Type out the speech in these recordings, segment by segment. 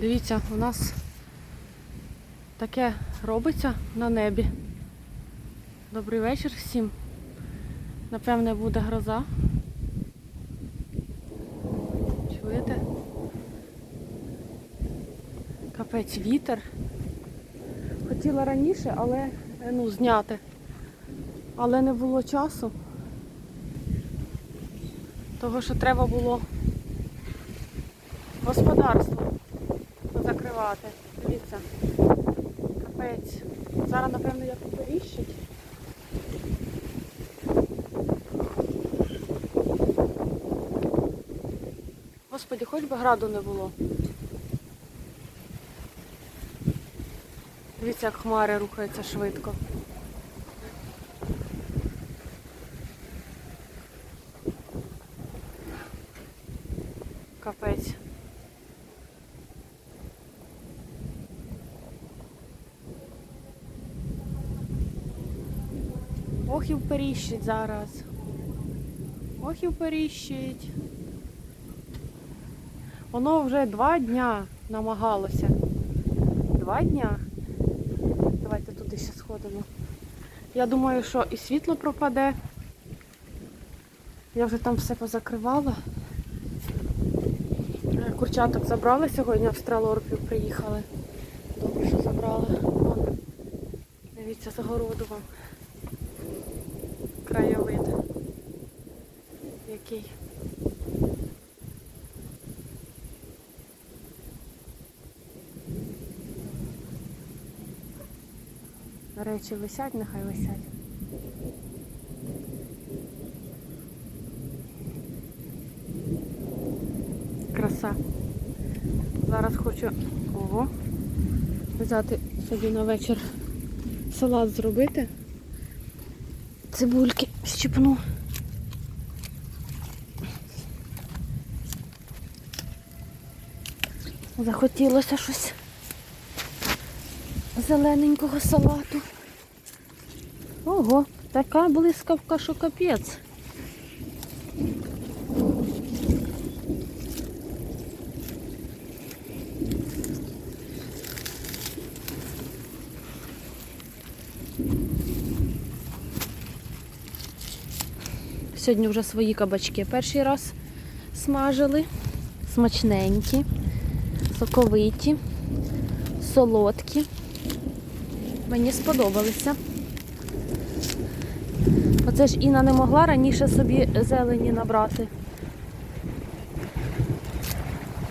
Дивіться, у нас таке робиться на небі. Добрий вечір всім. Напевне, буде гроза. Чуєте? Капець вітер. Хотіла раніше, але е, ну, зняти. Але не було часу. Того, що треба було господарство закривати. Дивіться. Капець. Зараз, напевно, як періщить. Господи, хоч би граду не було. Дивіться, як хмари рухаються швидко. Капець. Ох і вперіщить зараз. Ох і вперіщить. Воно вже два дня намагалося. Два дня. Давайте туди ще сходимо. Я думаю, що і світло пропаде. Я вже там все позакривала. Е, Курчаток забрали сьогодні, австралорпів приїхали. Добре, що забрали. Дивіться, загороду вам. Краєвид. Який. Речі висять, нехай висять. Краса. Зараз хочу ого, взяти собі на вечір салат зробити. Цибульки щипну. Захотілося щось зелененького салату. Ого, така блискавка, що капець. Сьогодні вже свої кабачки перший раз смажили. Смачненькі, соковиті, солодкі. Мені сподобалися. Оце ж Інна не могла раніше собі зелені набрати.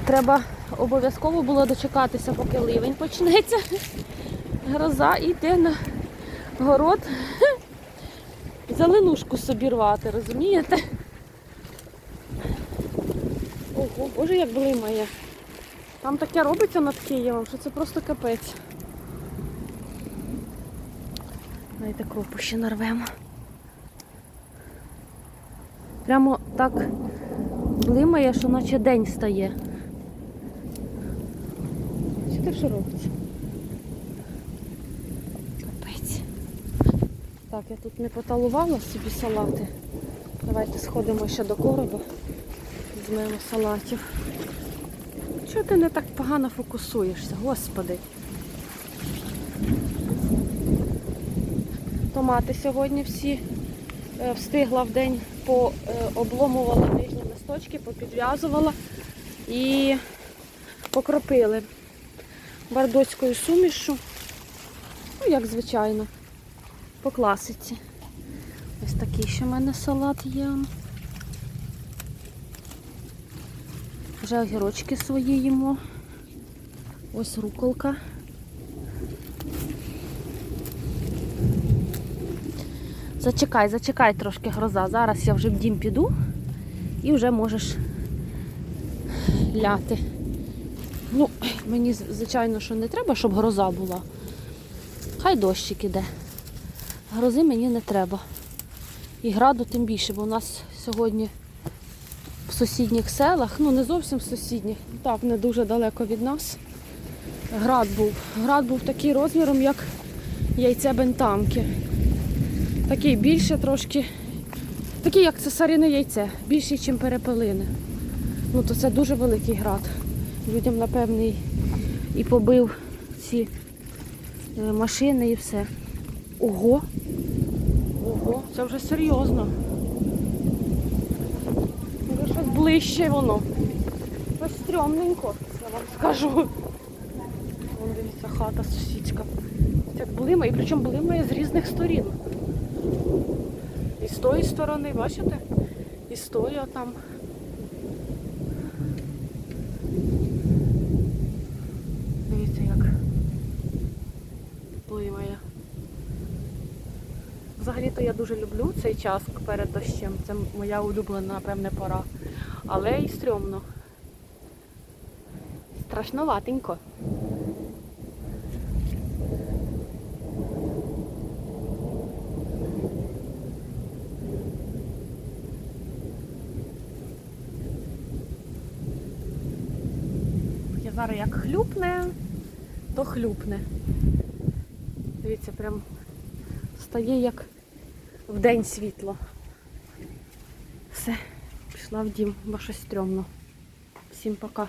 Треба обов'язково було дочекатися, поки ливень почнеться. Гроза йде на город. Зеленушку собі рвати, розумієте? Ого, боже, як блимає. Там таке робиться над Києвом, що це просто капець. Давайте кропу ще нарвемо. Прямо так блимає, що наче день стає. Що це що робиться? Капець. Так, я тут не поталувала собі салати. Давайте сходимо ще до короба. Візьмемо салатів. Чого ти не так погано фокусуєшся, господи? Томати сьогодні всі е, встигла в день пообломувала нижні листочки, попідв'язувала і покропили бардоцькою сумішю. Ну, як звичайно, по класиці. Ось такий ще в мене салат є. Вже огірочки свої їмо. Ось руколка. Зачекай, зачекай трошки гроза. Зараз я вже в дім піду і вже можеш ляти. Ну, мені, звичайно, що не треба, щоб гроза була. Хай дощик іде. Грози мені не треба. І граду тим більше, бо у нас сьогодні в сусідніх селах, ну не зовсім в сусідніх, так, не дуже далеко від нас. Град був. Град був такий розміром, як яйце бентамки. Такий більше трошки, такий, як цесаріне яйце, більший, ніж перепелине. Ну, то це дуже великий град. Людям, напевне, і- і побив ці е, машини і все. Ого! Ого, це вже серйозно. Вже щось ближче воно. Ось стрьомненько, я вам скажу. Вон дивіться, хата сусідська. Як блимає, і причому блимає з різних сторін. І з тої сторони, бачите? І з тої там. Дивіться, як блимає. Взагалі-то я дуже люблю цей час перед дощем. Це моя улюблена, напевне, пора. Але і стрьомно. Страшноватенько. Я зараз як хлюпне, то хлюпне. Дивіться, прям стає як в день світло. Все, пішла в дім, бо щось стрьомно. Всім пока.